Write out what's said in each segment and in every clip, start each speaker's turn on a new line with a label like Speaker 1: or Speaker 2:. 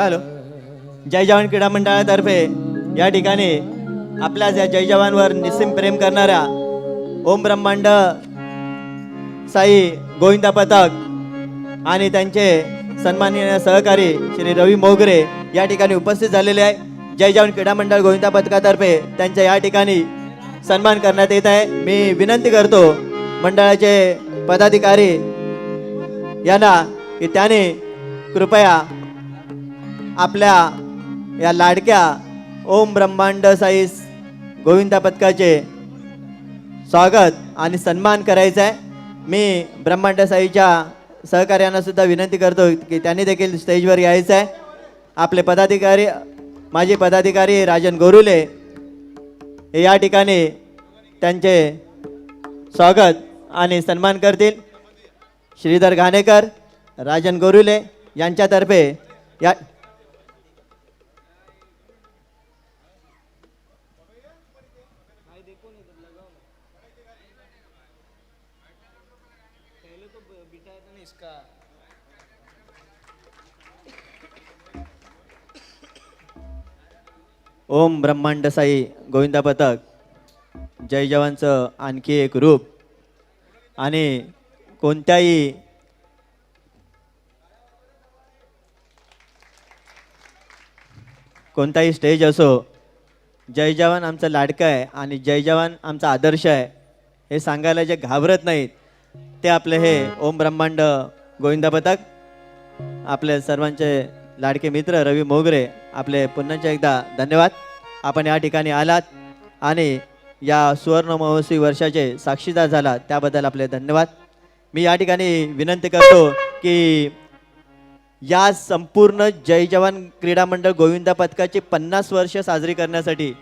Speaker 1: Hello जय जवान क्रीडा मंडळातर्फे या ठिकाणी आपल्याच या जय जवानवर निस्सीम प्रेम करणाऱ्या ओम ब्रह्मांड साई गोविंदा पथक आणि त्यांचे सन्माननीय सहकारी श्री रवी मोगरे या ठिकाणी उपस्थित झालेले आहे. जय जवान क्रीडा मंडळ गोविंदा पथकातर्फे त्यांच्या या ठिकाणी सन्मान करण्यात येत आहे. मी विनंती करतो मंडळाचे पदाधिकारी यांना की त्याने कृपया आपल्या या लाडक्या ओम ब्रह्मांड साईस गोविंदा पथकाचे स्वागत आणि सन्मान करायचा आहे. मी ब्रह्मांड साईच्या सहकार्यांना सुद्धा विनंती करतो की त्यांनी देखील स्टेजवर यायचं आहे. आपले पदाधिकारी माजी पदाधिकारी राजन गोरुले हे या ठिकाणी त्यांचे स्वागत आणि सन्मान करतील. श्रीधर घाणेकर राजन गोरुले यांच्यातर्फे या ओम ब्रह्मांड साई गोविंदा पथक जय जवानचं आणखी एक रूप. आणि कोणत्याही कोणताही स्टेज असो जय जवान आमचं लाडकं आहे आणि जय जवान आमचा आदर्श आहे हे सांगायला जे घाबरत नाहीत ते आपले हे ओम ब्रह्मांड गोविंदा पथक आपले सर्वांचे लाडके मित्र रवी मोगरे आपले पुन्हा एकदा धन्यवाद. आपण या ठिकाणी आलात आणि या सुवर्ण महोत्सवी वर्षाचे साक्षीदार झाला त्याबद्दल आपले धन्यवाद. मी या ठिकाणी विनंती करतो की या संपूर्ण जय जवान क्रीडा मंडळ गोविंदा पथकाची पन्नास वर्ष साजरी करण्यासाठी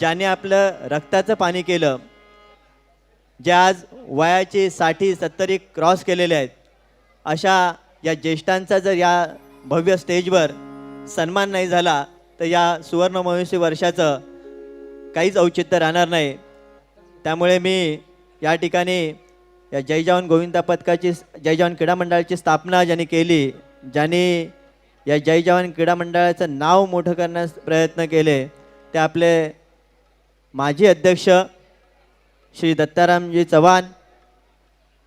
Speaker 1: ज्याने आपलं रक्ताचं पाणी केलं जे आज वयाची साठी सत्तरी क्रॉस केलेले आहेत अशा या ज्येष्ठांचा जर या भव्य स्टेजवर सन्मान नाही झाला तर या सुवर्ण वर्षाचं काहीच औचित्य राहणार नाही. त्यामुळे मी या ठिकाणी या जय जवान गोविंदा पथकाची जय जवान क्रीडा मंडळाची स्थापना ज्यांनी केली ज्यांनी या जय जवान क्रीडा मंडळाचं नाव मोठं करण्यास प्रयत्न केले ते आपले माजी अध्यक्ष श्री दत्तारामजी चव्हाण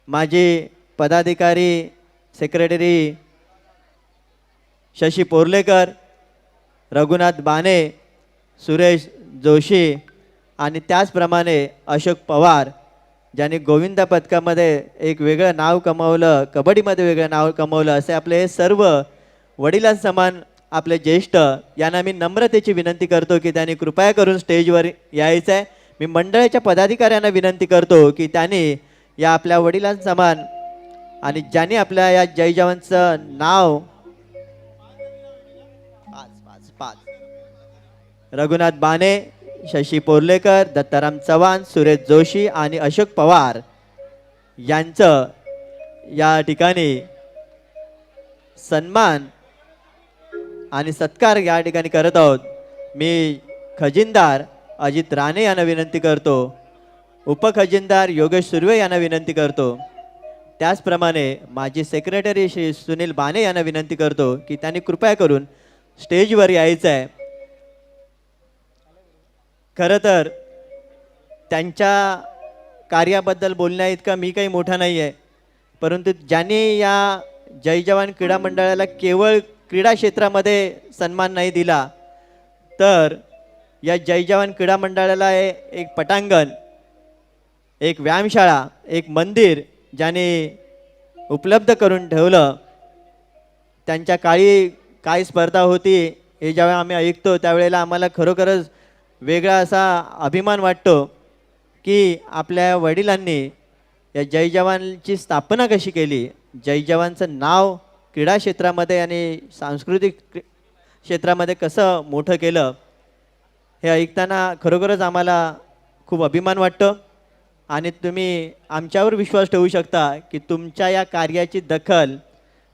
Speaker 1: माजी पदाधिकारी सेक्रेटरी शशी पोर्लेकर रघुनाथ बाने सुरेश जोशी आणि त्याचप्रमाणे अशोक पवार ज्यांनी गोविंदा पथकामध्ये एक वेगळं नाव कमावलं कबड्डीमध्ये वेगळं नाव कमावलं असे आपले हे सर्व वडिलांसमान आपले ज्येष्ठ यांना मी नम्रतेची विनंती करतो की त्यांनी कृपया करून स्टेजवर यायचं आहे. मी मंडळाच्या पदाधिकाऱ्यांना विनंती करतो की त्यांनी या आपल्या वडिलांसमान आणि ज्यांनी आपल्या या जय जवानचं नाव रघुनाथ बाने शशी पोर्लेकर दत्ताराम चव्हाण सुरेश जोशी आणि अशोक पवार यांचं या ठिकाणी सन्मान आणि सत्कार या ठिकाणी करत आहोत. मी खजिनदार अजित राणे यांना विनंती करतो. उपखजिनदार योगेश सुर्वे यांना विनंती करतो. त्याचप्रमाणे माजी सेक्रेटरी श्री सुनील बाने यांना विनंती करतो की त्यांनी कृपया करून स्टेजवर यायचं आहे खरं तर त्यांच्या कार्याबद्दल बोलण्या इतका मी काही मोठा नाही आहे परंतु ज्याने या जय जवान क्रीडा मंडळाला केवळ क्रीडा क्षेत्रामध्ये सन्मान नाही दिला तर या जय जवान क्रीडा मंडळाला हे एक पटांगण एक व्यायामशाळा एक मंदिर ज्याने उपलब्ध करून ठेवलं त्यांच्या काळी काय स्पर्धा होती हे ज्यावेळी आम्ही ऐकतो त्यावेळेला आम्हाला खरोखरच वेगळा असा अभिमान वाटतो की आपल्या वडिलांनी या जय जवानची स्थापना कशी केली? जय जवानचं नाव क्रीडा क्षेत्रामध्ये आणि सांस्कृतिक क्षेत्रामध्ये कसं मोठं केलं हे ऐकताना खरोखरच आम्हाला खूप अभिमान वाटतो. आणि तुम्ही आमच्यावर विश्वास ठेवू शकता की तुमच्या या कार्याची दखल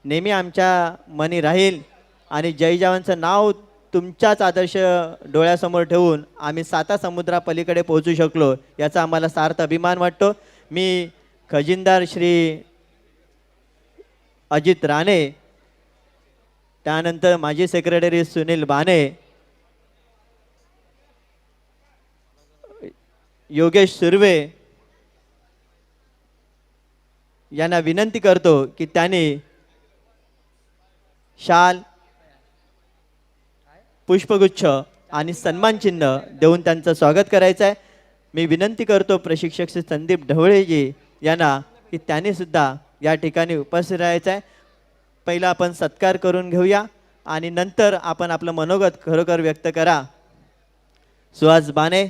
Speaker 1: नेहमी आमच्या मनी राहील. आणि जय जवानचं नाव तुमच्याच आदर्श डोळ्यासमोर ठेवून आम्ही साता समुद्रापलीकडे पोहोचू शकलो याचा आम्हाला सार्थ अभिमान वाटतो. मी खजिनदार श्री अजित राणे त्यानंतर माजी सेक्रेटरी सुनील बाने योगेश सुर्वे यांना विनंती करतो की त्यांनी शाल पुष्पगुच्छ आणि सन्मानचिन्ह देऊन त्यांचं स्वागत करायचं आहे मी विनंती करतो प्रशिक्षक श्री संदीप ढवळेजी यांना की त्यांनी सुद्धा या ठिकाणी उपस्थित राहायचं आहे पहिला आपण सत्कार करून घेऊया आणि नंतर आपण आपलं मनोगत खरोखर व्यक्त करा. सुहास बाने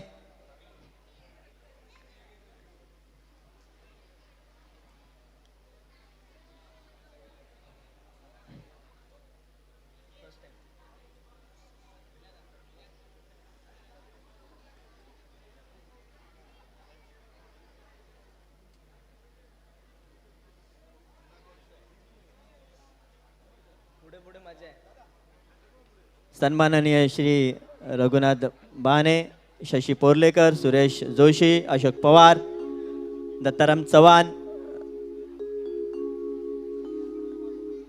Speaker 1: सन्माननीय श्री रघुनाथ बाने शशी पोर्लेकर सुरेश जोशी अशोक पवार दत्ताराम चव्हाण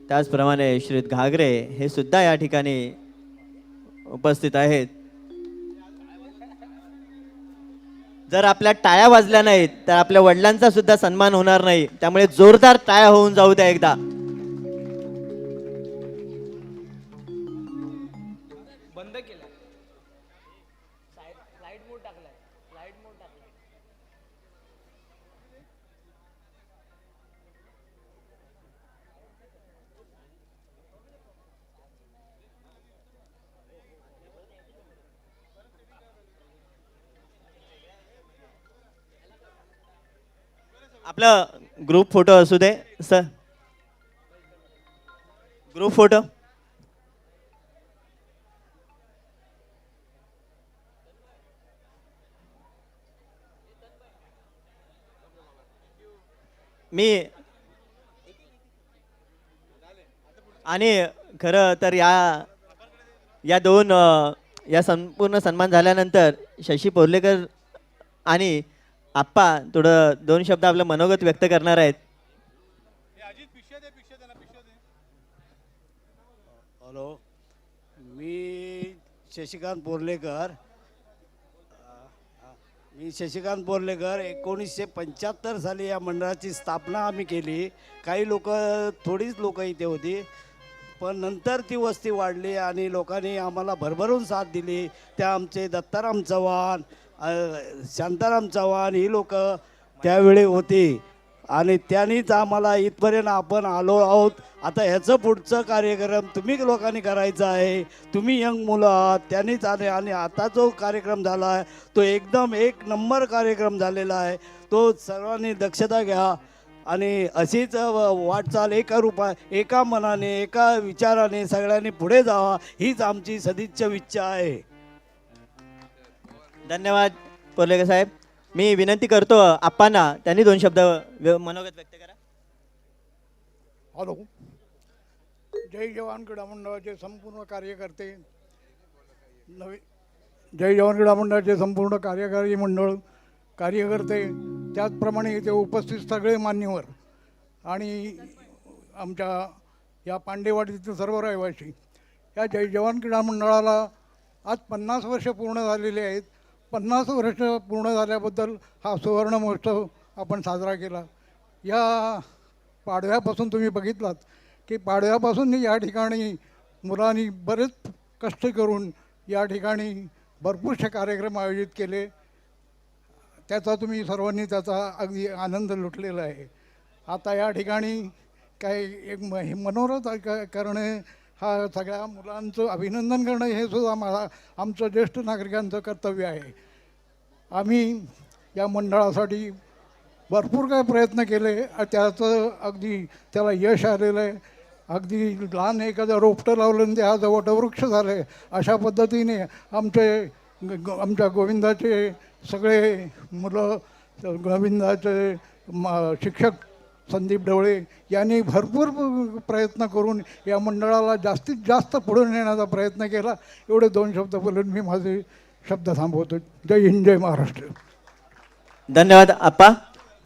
Speaker 1: त्याचप्रमाणे श्रीत घागरे हे सुद्धा या ठिकाणी उपस्थित आहेत. जर आपल्या टाळ्या वाजल्या नाहीत तर आपल्या वडिलांचा सुद्धा सन्मान होणार नाही. त्यामुळे जोरदार टाळ्या होऊन जाऊ द्या एकदा.
Speaker 2: बंद केला लाइट मोड टाकलाय लाइट मोड टाकलाय.
Speaker 1: आपलं ग्रुप फोटो असू दे सर ग्रुप फोटो मी आणि खरं तर या या दोन या संपूर्ण सन्मान झाल्यानंतर शशी पोर्लेकर आणि आप्पा थोडं दोन शब्द आपलं मनोगत व्यक्त करणार आहेत.
Speaker 3: हॅलो मी शशिकांत बोर्लेकर मी शशिकांत बोर्लेकर एकोणीसशे पंच्याहत्तर साली या मंडळाची स्थापना आम्ही केली. काही लोक थोडीच लोक इथे होती. पण नंतर ती वस्ती वाढली आणि लोकांनी आम्हाला भरभरून साथ दिली. त्या आमचे दत्ताराम चव्हाण शांताराम चव्हाण ही लोक त्यावेळी होती. आणि त्यांनीच आम्हाला इथपर्यंत आपण आलो आहोत. आता ह्याचं पुढचं कार्यक्रम तुम्ही लोकांनी करायचा आहे. तुम्ही यंग मुलं आहात त्यांनीच आले आणि आता जो कार्यक्रम झाला आहे तो एकदम एक नंबर कार्यक्रम झालेला आहे. तो सर्वांनी दक्षता घ्या. आणि अशीच व- वाटचाल एका रूपा एका मनाने एका विचाराने सगळ्यांनी पुढे जावा हीच आमची सदिच्छा इच्छा आहे.
Speaker 1: धन्यवाद पोर्लेकर साहेब. मी विनंती करतो आप्पांना त्यांनी दोन शब्द व्य- मनोगत व्यक्त करा.
Speaker 4: हॅलो. जय जवान क्रीडा मंडळाचे संपूर्ण कार्यकर्ते नवी जय जवान क्रीडा मंडळाचे संपूर्ण कार्यकारी मंडळ कार्यकर्ते त्याचप्रमाणे इथे उपस्थित सगळे मान्यवर आणि आमच्या या पांडेवाडीतील सर्व रहिवासी या जय जवान क्रीडा मंडळाला आज पन्नास वर्ष पूर्ण झालेले आहेत. पन्नास वर्ष पूर्ण झाल्याबद्दल हा सुवर्ण महोत्सव आपण साजरा केला. या पाडव्यापासून तुम्ही बघितलात की पाडव्यापासून या ठिकाणी मुलांनी बरेच कष्ट करून या ठिकाणी भरपूरसे कार्यक्रम आयोजित केले. त्याचा तुम्ही सर्वांनी त्याचा अगदी आनंद लुटलेला आहे. आता या ठिकाणी काही एक म हे मनोरथ क- करणे हा सगळ्या मुलांचं अभिनंदन करणं हे सुद्धा मला आमचं ज्येष्ठ नागरिकांचं कर्तव्य आहे. आम्ही या मंडळासाठी भरपूर काही प्रयत्न केले त्याचं अगदी त्याला यश आलेलं आहे. अगदी लहान एखादं रोपटं लावलं आणि ते आज वटवृक्ष झालं आहे अशा पद्धतीने आमचे ग- आमच्या गोविंदाचे सगळे मुलं गोविंदाचे म शिक्षक संदीप ढवळे यांनी भरपूर प्रयत्न करून या मंडळाला जास्तीत जास्त पुढे नेण्याचा प्रयत्न केला. एवढे दोन शब्द बोलून मी माझे शब्द थांबवतो. जय हिंद जय महाराष्ट्र.
Speaker 1: धन्यवाद आप्पा.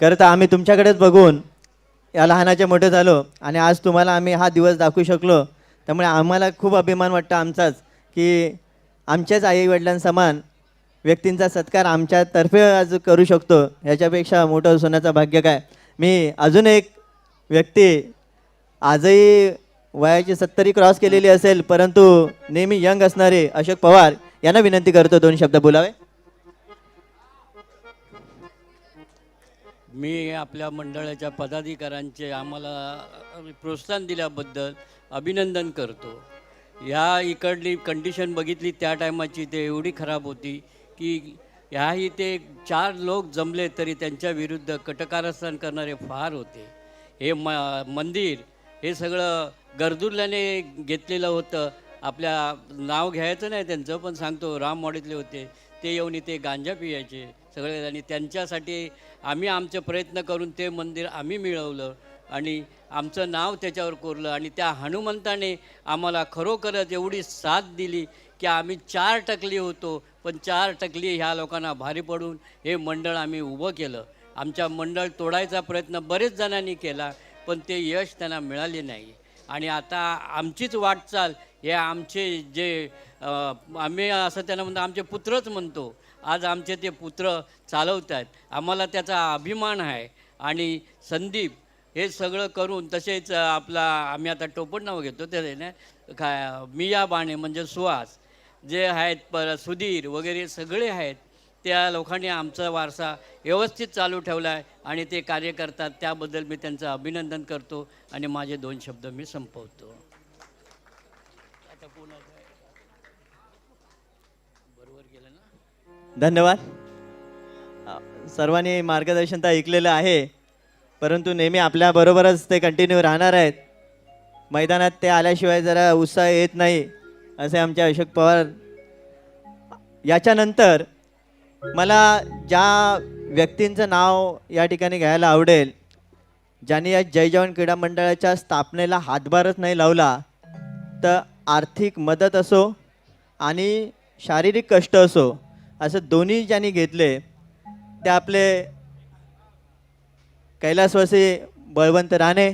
Speaker 1: खरं तर आम्ही तुमच्याकडेच बघून या लहानाचे मोठे झालो आणि आज तुम्हाला आम्ही हा दिवस दाखवू शकलो. त्यामुळे आम्हाला खूप अभिमान वाटतं आमचाच की आमच्याच आईवडिलांसमान व्यक्तींचा सत्कार आमच्यातर्फे आज करू शकतो. ह्याच्यापेक्षा मोठं सोन्याचं भाग्य काय? मी अजून एक व्यक्ती आजही वयाची सत्तरी क्रॉस केलेली असेल परंतु नेहमी यंग असणारे अशोक पवार यांना विनंती करतो दोन शब्द बोलावे.
Speaker 5: मी आपल्या मंडळाच्या पदाधिकाऱ्यांचे आम्हाला प्रोत्साहन दिल्याबद्दल अभिनंदन करतो. या इकडली कंडिशन बघितली त्या टायमाची ते एवढी खराब होती की ह्या इथे चार लोक जमले तरी त्यांच्या विरुद्ध कटकारस्थान करणारे फार होते. हे म मंदिर हे सगळं गर्दुल्ल्याने घेतलेलं होतं. आपल्या नाव घ्यायचं नाही त्यांचं पण सांगतो राम मॉडीतले होते. ते येऊन इथे गांजा पियायचे सगळे आणि त्यांच्यासाठी आम्ही आमचे प्रयत्न करून ते मंदिर आम्ही मिळवलं आणि आमचं नाव त्याच्यावर कोरलं आणि त्या हनुमंताने आम्हाला खरोखरच एवढी साथ दिली की आम्ही चार टकली होतो पण चार टकली ह्या लोकांना भारी पडून हे मंडळ आम्ही उभं केलं. आमच्या मंडळ तोडायचा प्रयत्न बरेच जणांनी केला पण ते यश त्यांना मिळाले नाही. आणि आता आमचीच वाटचाल हे आमचे जे आम्ही असं त्यांना म्हणतो आमचे पुत्रच म्हणतो. आज आमचे ते पुत्र चालवत आहेत आम्हाला त्याचा अभिमान आहे. आणि संदीप हे सगळं करून तसेच आपला आम्ही आता टोपण नाव घेतो त्याने ना काय मिया बाणे म्हणजे सुहास जे आहेत पर सुधीर वगैरे सगळे आहेत त्या लोकांनी आमचा वारसा व्यवस्थित चालू ठेवला आहे आणि ते कार्य करतात. त्याबद्दल मी त्यांचं अभिनंदन करतो आणि माझे दोन शब्द मी संपवतो.
Speaker 1: धन्यवाद. सर्वांनी मार्गदर्शन तर ऐकलेलं आहे परंतु नेहमी आपल्याबरोबरच ते कंटिन्यू राहणार आहेत. मैदानात ते आल्याशिवाय जरा उत्साह येत नाही. असे आमचे अशोक पवार याच्यानंतर मला ज्या व्यक्तींचं नाव या ठिकाणी घ्यायला आवडेल ज्यांनी या जय जवान क्रीडा मंडळाच्या स्थापनेला हातभारच नाही लावला तर आर्थिक मदत असो आणि शारीरिक कष्ट असो असं दोन्ही ज्यांनी घेतले ते आपले कैलासवासी बळवंत राणे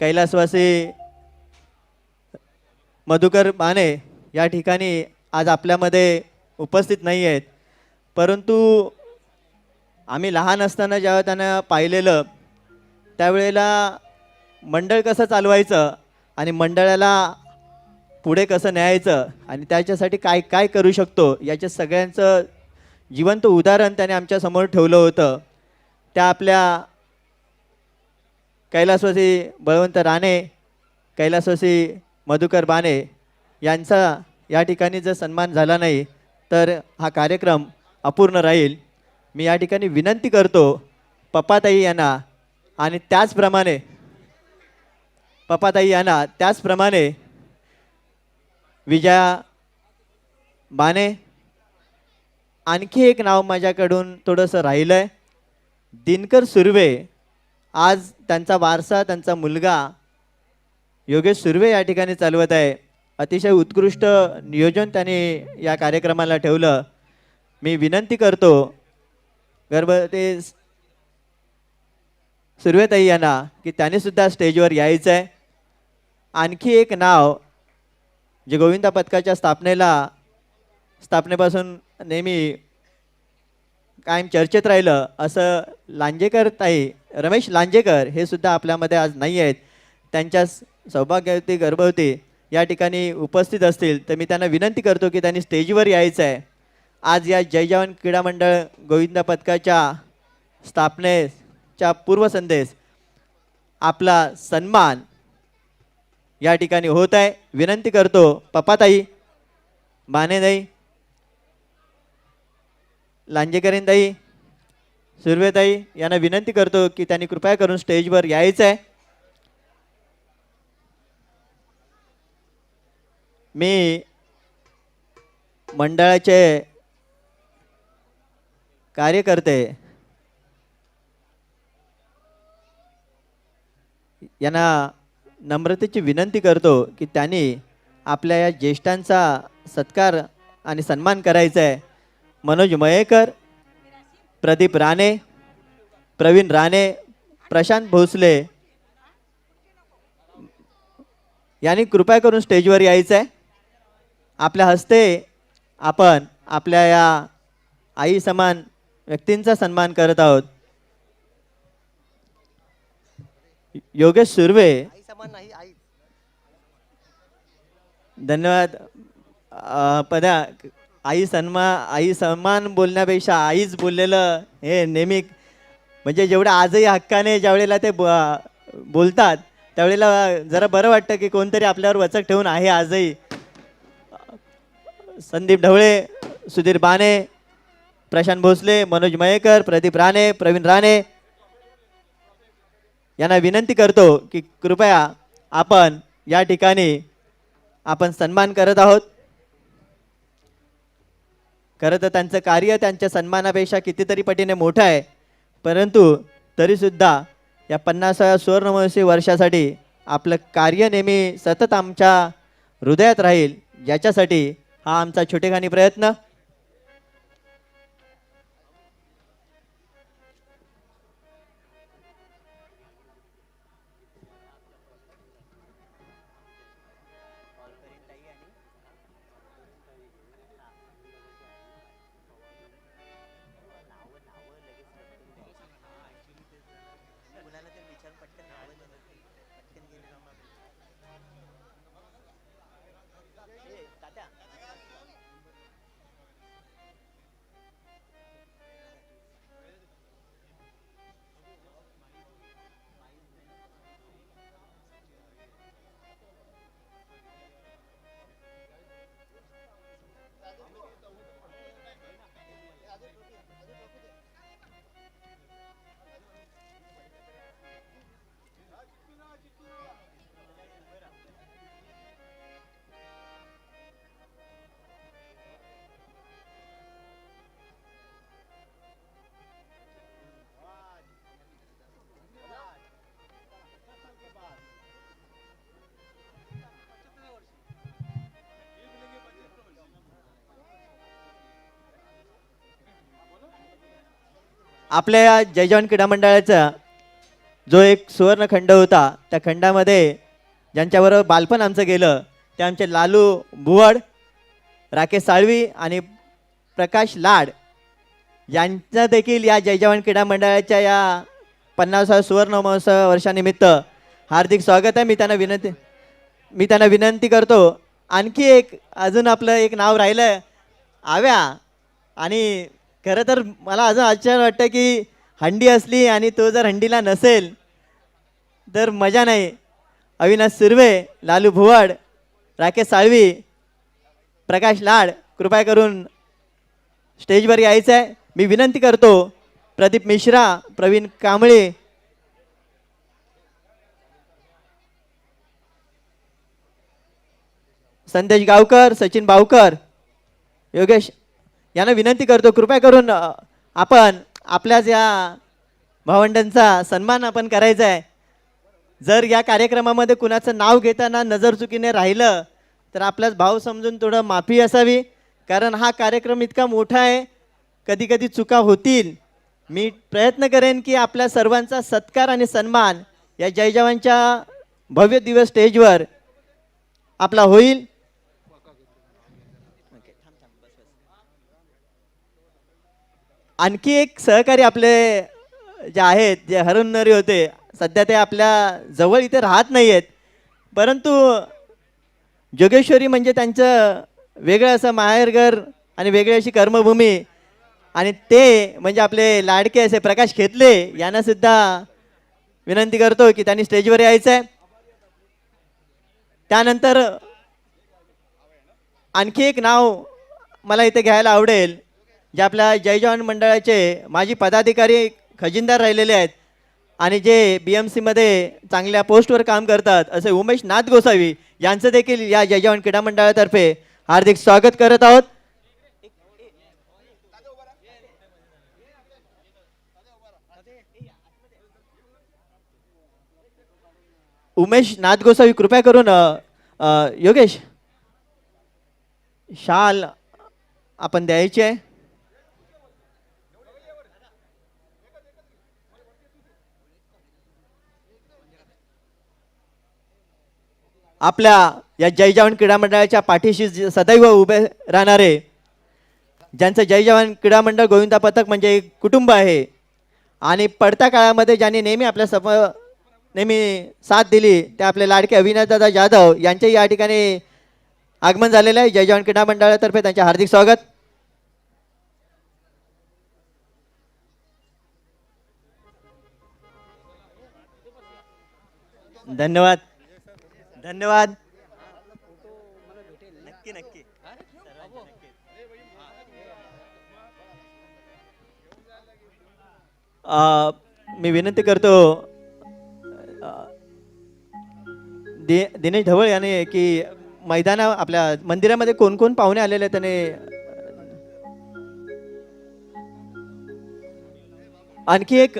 Speaker 1: कैलासवासी मधुकर माने या ठिकाणी आज आपल्यामध्ये उपस्थित नाही आहेत. परंतु आम्ही लहान असताना जेव्हा त्यांना पाहिलेलं त्यावेळेला मंडळ कसं चालवायचं आणि मंडळाला पुढे कसं न्यायचं आणि त्याच्यासाठी काय काय करू शकतो याच्या सगळ्यांचं जिवंत उदाहरण त्याने आमच्यासमोर ठेवलं होतं. त्या आपल्या कैलासवासी बळवंत राणे कैलासवासी मधुकर बाणे यांचा या ठिकाणी जर सन्मान झाला नाही तर हा कार्यक्रम अपूर्ण राहील. मी या ठिकाणी विनंती करतो पप्पाताई यांना आणि त्याचप्रमाणे पप्पाताई यांना त्याचप्रमाणे विजया बाणे आणखी एक नाव माझ्याकडून थोडंसं राहिलं आहे दिनकर सुर्वे. आज त्यांचा वारसा त्यांचा मुलगा योगेश सुर्वे या ठिकाणी चालवत आहे. अतिशय उत्कृष्ट नियोजन त्याने या कार्यक्रमाला ठेवलं. मी विनंती करतो गर्भवती सुर्वेताई यांना की त्यांनीसुद्धा स्टेजवर यायचं आहे आणखी एक नाव जे गोविंदा पथकाच्या स्थापनेला स्थापनेपासून नेहमी कायम चर्चेत राहिलं असं लांजेकर ताई रमेश लांजेकर हे सुद्धा आपल्यामध्ये आज नाही आहेत. त्यांच्या सौभाग्यवती गर्भवती या ठिकाणी उपस्थित असतील तर मी त्यांना विनंती करतो की त्यांनी स्टेजवर यायचं आहे. आज या जय जवान क्रीडा मंडळ गोविंदा पथकाच्या स्थापनेच्या पूर्वसंदेश आपला सन्मान या ठिकाणी होत आहे. विनंती करतो पप्पाताई मानेदाई लांजेकरीनताई सुर्वेताई यांना विनंती करतो की त्यांनी कृपया करून स्टेजवर यायचं आहे. मी मंडळाचे कार्यकर्ते यांना नम्रतेची विनंती करतो की त्यांनी आपल्या या ज्येष्ठांचा सत्कार आणि सन्मान करायचा आहे. मनोज मयेकर प्रदीप राणे प्रवीण राणे प्रशांत भोसले यांनी कृपया करून स्टेजवर यायचं आहे. आपल्या हस्ते आपण आपल्या या आई समान व्यक्तींचा सन्मान करत आहोत. योगेश सुर्वे. धन्यवाद. अ, पदा आई सन्मा आई सन्मान बोलण्यापेक्षा आईच बोललेलं हे नेहमी म्हणजे जेवढं आजही हक्काने ज्यावेळेला ते ब- बोलतात त्यावेळेला जरा बरं वाटतं की कोणतरी आपल्यावर वचक ठेवून आहे आजही. संदीप ढवळे सुधीर बाणे प्रशांत भोसले मनोज मयेकर प्रदीप राणे प्रवीण राणे यांना विनंती करतो की कृपया आपण या ठिकाणी आपण सन्मान करत आहोत. खरं तर त्यांचं कार्य त्यांच्या सन्मानापेक्षा कितीतरी पटीने मोठं आहे परंतु तरीसुद्धा या पन्नासाव्या सुवर्णवंशी वर्षासाठी आपलं कार्य नेहमी सतत आमच्या हृदयात राहील याच्यासाठी हा आमचा छोटेखानी प्रयत्न. आपल्या या जय जवान क्रीडा मंडळाचा जो एक सुवर्ण खंड होता त्या खंडामध्ये ज्यांच्याबरोबर बालपण आमचं गेलं ते आमचे लालू भुवड राकेश साळवी आणि प्रकाश लाड यांचा देखील या जय जवान क्रीडा मंडळाच्या या पन्नासाव्या सुवर्ण महोत्सव वर्षानिमित्त हार्दिक स्वागत आहे. मी त्यांना विनंती मी त्यांना विनंती करतो आणखी एक अजून आपलं एक नाव राहिलं आव्या आणि खरं तर मला अजून आश्चर्य वाटतं की हंडी असली आणि तो जर हंडीला नसेल तर मजा नाही. अविनाश सुर्वे लालू भुवड राकेश साळवी प्रकाश लाड कृपया करून स्टेजवर यायचं आहे मी विनंती करतो प्रदीप मिश्रा प्रवीण कांबळे. संदेश गावकर सचिन बावकर योगेश यांना विनंती करतो कृपया करून आपण आपल्याच या भावंडांचा सन्मान आपण करायचा आहे जर या कार्यक्रमामध्ये कुणाचं नाव घेताना नजर चुकीने राहिलं तर आपल्याच भाव समजून थोडं माफी असावी कारण हा कार्यक्रम इतका मोठा आहे कधी कधी चुका होतील. मी प्रयत्न करेन की आपल्या सर्वांचा सत्कार आणि सन्मान या जय जवानच्या भव्य दिवस स्टेजवर आपला होईल. आणखी एक सहकारी आपले जे आहेत जे हरवणारे होते सध्या ते आपल्या जवळ इथे राहत नाही आहेत परंतु जोगेश्वरी म्हणजे त्यांचं वेगळं असं माहेरघर आणि वेगळी अशी कर्मभूमी आणि ते म्हणजे आपले लाडके असे प्रकाश खेतले यांनासुद्धा विनंती करतो की त्यांनी स्टेजवर यायचं आहे त्यानंतर आणखी एक नाव मला इथे घ्यायला आवडेल. जे आपल्या जय जवान मंडळाचे माजी पदाधिकारी खजिनदार राहिलेले आहेत आणि जे बी एम सीमध्ये चांगल्या पोस्टवर काम करतात असे उमेश नाथ गोसावी यांचं देखील या जय जवान क्रीडा मंडळातर्फे हार्दिक स्वागत करत आहोत. उमेश नाथ गोसावी कृपया करून योगेश शाल आपण द्यायची आहे. आपल्या या जय जवान क्रीडा मंडळाच्या पाठीशी सदैव उभे राहणारे ज्यांचं जय जवान क्रीडा मंडळ गोविंदा पथक म्हणजे एक कुटुंब आहे. आणि पडत्या काळामध्ये ज्यांनी नेहमी आपल्या सम नेहमी साथ दिली ते आपले लाडके अविनाशदादा जाधव यांचेही या ठिकाणी आगमन झालेलं आहे. जय जवान क्रीडा मंडळातर्फे त्यांचे हार्दिक स्वागत. धन्यवाद. धन्यवाद. नक्की नक्की. मी विनंती करतो दि दिनेश ढवळ याने की मैदाना आपल्या मंदिरामध्ये कोण कोण पाहुणे आलेले आहेत त्याने आणखी एक